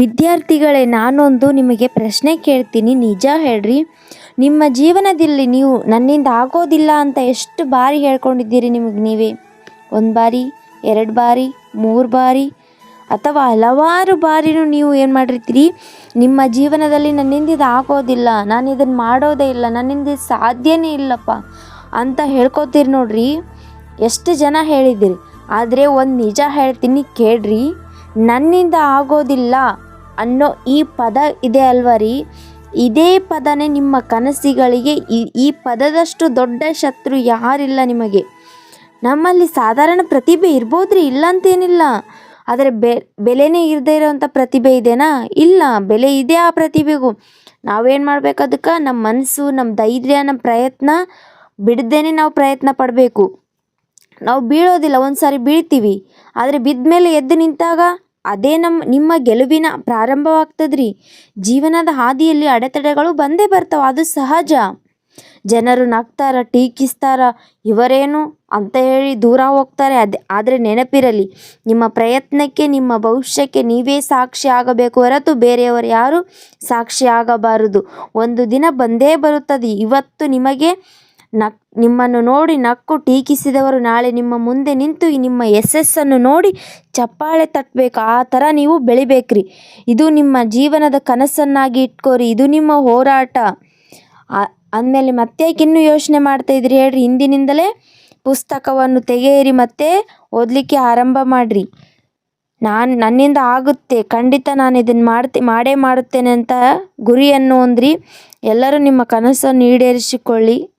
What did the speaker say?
ವಿದ್ಯಾರ್ಥಿಗಳೇ, ನಾನೊಂದು ನಿಮಗೆ ಪ್ರಶ್ನೆ ಕೇಳ್ತೀನಿ. ನಿಜ ಹೇಳ್ರಿ. ನಿಮ್ಮ ಜೀವನದಲ್ಲಿ ನೀವು ನನ್ನಿಂದ ಆಗೋದಿಲ್ಲ ಅಂತ ಎಷ್ಟು ಬಾರಿ ಹೇಳ್ಕೊಂಡಿದ್ದೀರಿ ನಿಮಗೆ ನೀವೇ? ಒಂದು ಬಾರಿ, ಎರಡು ಬಾರಿ, ಮೂರು ಬಾರಿ, ಅಥವಾ ಹಲವಾರು ಬಾರಿನೂ ನೀವು ಏನು ಮಾಡಿರ್ತೀರಿ? ನಿಮ್ಮ ಜೀವನದಲ್ಲಿ ನನ್ನಿಂದ ಇದು ಆಗೋದಿಲ್ಲ, ನಾನು ಇದನ್ನು ಮಾಡೋದೇ ಇಲ್ಲ, ನನ್ನಿಂದ ಸಾಧ್ಯನೇ ಇಲ್ಲಪ್ಪ ಅಂತ ಹೇಳ್ಕೊತೀರಿ ನೋಡ್ರಿ. ಎಷ್ಟು ಜನ ಹೇಳಿದ್ದೀರಿ. ಆದರೆ ಒಂದು ನಿಜ ಹೇಳ್ತೀನಿ, ಕೇಳ್ರಿ. ನನ್ನಿಂದ ಆಗೋದಿಲ್ಲ ಅನ್ನೋ ಈ ಪದ ಇದೆ ಅಲ್ವ ರೀ? ಇದೇ ಪದನೇ ನಿಮ್ಮ ಕನಸುಗಳಿಗೆ, ಈ ಈ ಪದದಷ್ಟು ದೊಡ್ಡ ಶತ್ರು ಯಾರಿಲ್ಲ ನಿಮಗೆ? ನಮ್ಮಲ್ಲಿ ಸಾಧಾರಣ ಪ್ರತಿಭೆ ಇರ್ಬೋದ್ರಿ ಇಲ್ಲ ಅಂತೇನಿಲ್ಲ ಆದರೆ ಬೆ, ಬೆಲೆನೇ ಇರದೇ ಇರೋವಂಥ ಪ್ರತಿಭೆ ಇದೆನಾ? ಇಲ್ಲ, ಬೆಲೆ ಇದೆ ಆ ಪ್ರತಿಭೆಗೂ. ನಾವೇನು ಮಾಡ್ಬೇಕು ಅದಕ್ಕೆ ನಮ್ಮ ಮನಸ್ಸು, ನಮ್ಮ ಧೈರ್ಯ, ನಮ್ಮ ಪ್ರಯತ್ನ ಬಿಡದೇನೆ ನಾವು ಪ್ರಯತ್ನ ಪಡಬೇಕು. ನಾವು ಬೀಳೋದಿಲ್ಲ ಒಂದು ಸಾರಿ ಬೀಳ್ತೀವಿ. ಆದರೆ ಬಿದ್ದ ಮೇಲೆ ಎದ್ದು ನಿಂತಾಗ ಅದೇ ನಮ್ಮ ನಿಮ್ಮ ಗೆಲುವಿನ ಪ್ರಾರಂಭವಾಗ್ತದ್ರಿ. ಜೀವನದ ಹಾದಿಯಲ್ಲಿ ಅಡೆತಡೆಗಳು ಬಂದೇ ಬರ್ತಾವೆ, ಅದು ಸಹಜ. ಜನರು ನಗ್ತಾರ, ಟೀಕಿಸ್ತಾರ, ಇವರೇನು? ಅಂತ ಹೇಳಿ ದೂರ ಹೋಗ್ತಾರೆ. ಅದೇ, ಆದರೆ ನೆನಪಿರಲಿ, ನಿಮ್ಮ ಪ್ರಯತ್ನಕ್ಕೆ, ನಿಮ್ಮ ಭವಿಷ್ಯಕ್ಕೆ ನೀವೇ ಸಾಕ್ಷಿ ಆಗಬೇಕು ಹೊರತು ಬೇರೆಯವರು ಯಾರು ಸಾಕ್ಷಿ ಆಗಬಾರದು. ಒಂದು ದಿನ ಬಂದೇ ಬರುತ್ತದೆ. ಇವತ್ತು ನಿಮಗೆ ನಕ್ ನಿಮ್ಮನ್ನು ನೋಡಿ ನಕ್ಕು ಟೀಕಿಸಿದವರು ನಾಳೆ ನಿಮ್ಮ ಮುಂದೆ ನಿಂತು ನಿಮ್ಮ ಯಶಸ್ಸನ್ನು ನೋಡಿ ಚಪ್ಪಾಳೆ ತಟ್ಟಬೇಕು. ಆ ಥರ ನೀವು ಬೆಳಿಬೇಕ್ರಿ. ಇದು ನಿಮ್ಮ ಜೀವನದ ಕನಸನ್ನಾಗಿ ಇಟ್ಕೋರಿ. ಇದು ನಿಮ್ಮ ಹೋರಾಟ. ಅಂದಮೇಲೆ ಮತ್ತೆ ಇನ್ನೂ ಯೋಚನೆ ಮಾಡ್ತಾ ಇದ್ರಿ? ಹೇಳ್ರಿ. ಹಿಂದಿನಿಂದಲೇ ಪುಸ್ತಕವನ್ನು ತೆಗೆಯಿರಿ ಮತ್ತೆ ಓದಲಿಕ್ಕೆ ಆರಂಭ ಮಾಡಿರಿ. ನಾನು, ನನ್ನಿಂದ ಆಗುತ್ತೆ. ಖಂಡಿತ ನಾನು ಇದನ್ನು ಮಾಡ್ತೆ, ಮಾಡೇ ಮಾಡುತ್ತೇನೆ ಅಂತ ಗುರಿಯನ್ನು ಹೊಂದ್ರಿ ಎಲ್ಲರೂ ನಿಮ್ಮ ಕನಸನ್ನು ಈಡೇರಿಸಿಕೊಳ್ಳಿ.